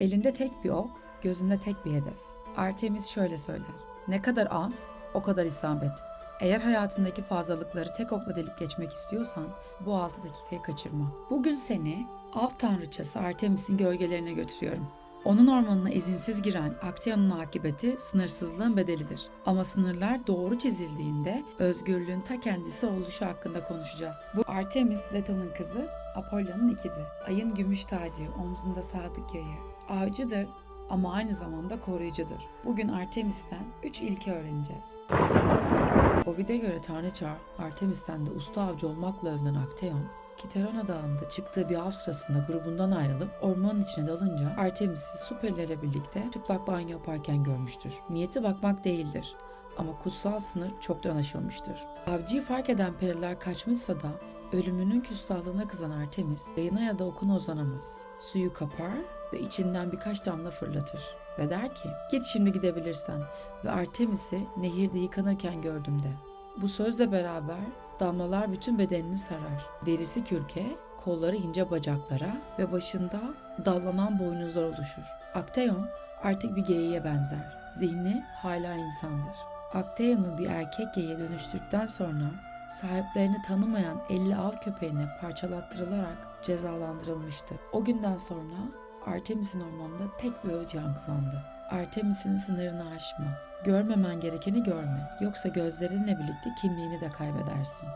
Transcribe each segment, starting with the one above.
Elinde tek bir ok, gözünde tek bir hedef. Artemis şöyle söyler. Ne kadar az, o kadar isabet. Eğer hayatındaki fazlalıkları tek okla delip geçmek istiyorsan bu 6 dakikayı kaçırma. Bugün seni av tanrıçası Artemis'in gölgelerine götürüyorum. Onun ormanına izinsiz giren Actaeon'un akıbeti sınırsızlığın bedelidir. Ama sınırlar doğru çizildiğinde özgürlüğün ta kendisi oluşu hakkında konuşacağız. Bu Artemis Leto'nun kızı, Apollo'nun ikizi. Ayın gümüş tacı, omzunda sadık yayı. Avcıdır ama aynı zamanda koruyucudur. Bugün Artemis'ten 3 ilke öğreneceğiz. Ovid'e göre tanrıça Artemis'ten de usta avcı olmakla övünen Actaeon, Kiterona Dağı'nda çıktığı bir av sırasında grubundan ayrılıp ormanın içine dalınca Artemis'i süperlerle birlikte çıplak banyo yaparken görmüştür. Niyeti bakmak değildir ama kutsal sınır çoktan aşılmıştır. Avcıyı fark eden periler kaçmışsa da ölümünün küstahlığına kızan Artemis yayına ya da okuna uzanamaz. Suyu kapar ve içinden birkaç damla fırlatır ve der ki git şimdi gidebilirsen ve Artemis'i nehirde yıkanırken gördüm de. Bu sözle beraber damlalar bütün bedenini sarar. Derisi kürke, kolları ince bacaklara ve başında dallanan boynuzlar oluşur. Actaeon artık bir geyiğe benzer. Zihni hala insandır. Actaeon'u bir erkek geyiğe dönüştürdükten sonra sahiplerini tanımayan 50 av köpeğine parçalattırılarak cezalandırılmıştı. O günden sonra Artemis'in ormanında tek bir öğüt yankılandı. Artemis'in sınırını aşma. Görmemen gerekeni görme. Yoksa gözlerinle birlikte kimliğini de kaybedersin.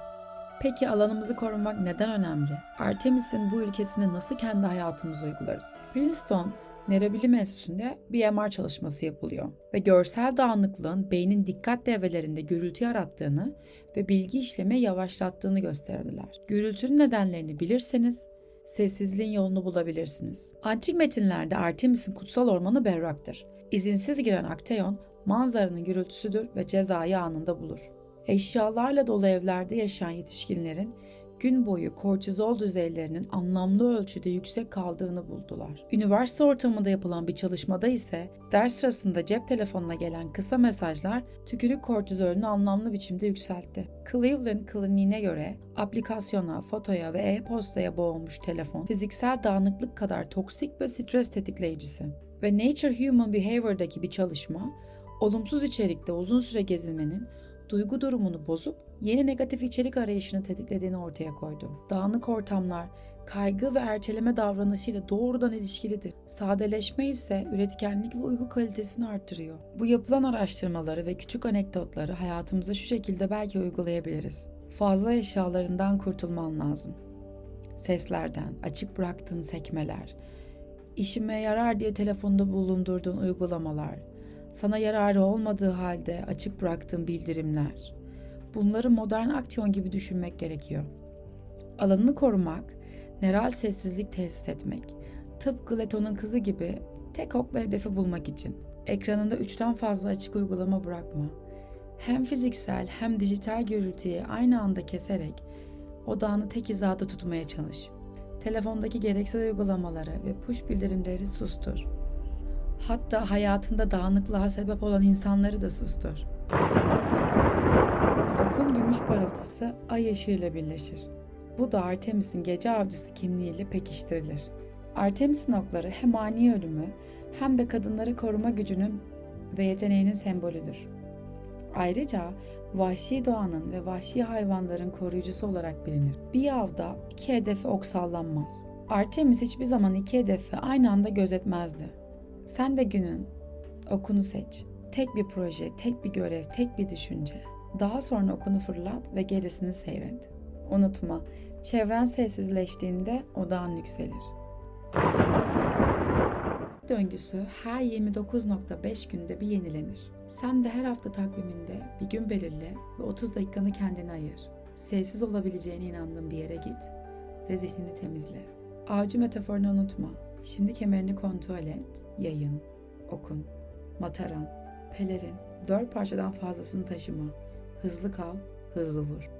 Peki alanımızı korumak neden önemli? Artemis'in bu ülkesini nasıl kendi hayatımıza uygularız? Princeton Nörobilim Enstitüsü'nde bir MR çalışması yapılıyor ve görsel dağınıklığın beynin dikkat devrelerinde gürültü yarattığını ve bilgi işlemi yavaşlattığını gösterdiler. Gürültünün nedenlerini bilirseniz sessizliğin yolunu bulabilirsiniz. Antik metinlerde Artemis'in kutsal ormanı berraktır. İzinsiz giren Actaeon manzaranın gürültüsüdür ve cezayı anında bulur. Eşyalarla dolu evlerde yaşayan yetişkinlerin gün boyu kortizol düzeylerinin anlamlı ölçüde yüksek kaldığını buldular. Üniversite ortamında yapılan bir çalışmada ise ders sırasında cep telefonuna gelen kısa mesajlar tükürük kortizolünü anlamlı biçimde yükseltti. Cleveland Kliniğine göre aplikasyona, fotoya ve e-postaya boğulmuş telefon fiziksel dağınıklık kadar toksik ve stres tetikleyicisi. Ve Nature Human Behavior'daki bir çalışma, olumsuz içerikte uzun süre gezinmenin duygu durumunu bozup yeni negatif içerik arayışını tetiklediğini ortaya koydu. Dağınık ortamlar kaygı ve erteleme davranışıyla doğrudan ilişkilidir. Sadeleşme ise üretkenlik ve uyku kalitesini arttırıyor. Bu yapılan araştırmaları ve küçük anekdotları hayatımıza şu şekilde belki uygulayabiliriz. Fazla eşyalarından kurtulman lazım. Seslerden, açık bıraktığın sekmeler, işime yarar diye telefonda bulundurduğun uygulamalar, sana yararı olmadığı halde açık bıraktığın bildirimler. Bunları modern aksiyon gibi düşünmek gerekiyor. Alanını korumak, nöral sessizlik tesis etmek, tıpkı Leto'nun kızı gibi tek okla hedefi bulmak için. Ekranında üçten fazla açık uygulama bırakma. Hem fiziksel hem dijital gürültüyü aynı anda keserek odağını tek hizada tutmaya çalış. Telefondaki gereksiz uygulamaları ve push bildirimleri sustur. Hatta hayatında dağınıklığa sebep olan insanları da sustur. Okun gümüş parıltısı ay ışığıyla birleşir. Bu da Artemis'in gece avcısı kimliğiyle pekiştirilir. Artemis'in okları hem ani ölümü hem de kadınları koruma gücünün ve yeteneğinin sembolüdür. Ayrıca vahşi doğanın ve vahşi hayvanların koruyucusu olarak bilinir. Bir avda iki hedefe ok sallanmaz. Artemis hiçbir zaman iki hedefi aynı anda gözetmezdi. Sen de günün okunu seç. Tek bir proje, tek bir görev, tek bir düşünce. Daha sonra okunu fırlat ve gerisini seyret. Unutma, çevren sessizleştiğinde odağın yükselir. Döngüsü her 29.5 günde bir yenilenir. Sen de her hafta takviminde bir gün belirle ve 30 dakikanı kendine ayır. Sessiz olabileceğine inandığın bir yere git ve zihnini temizle. Avcı metaforunu unutma. Şimdi kemerini kontrol et. Yayın, okun, mataran, pelerin, dört parçadan fazlasını taşıma. Hızlı kal, hızlı vur.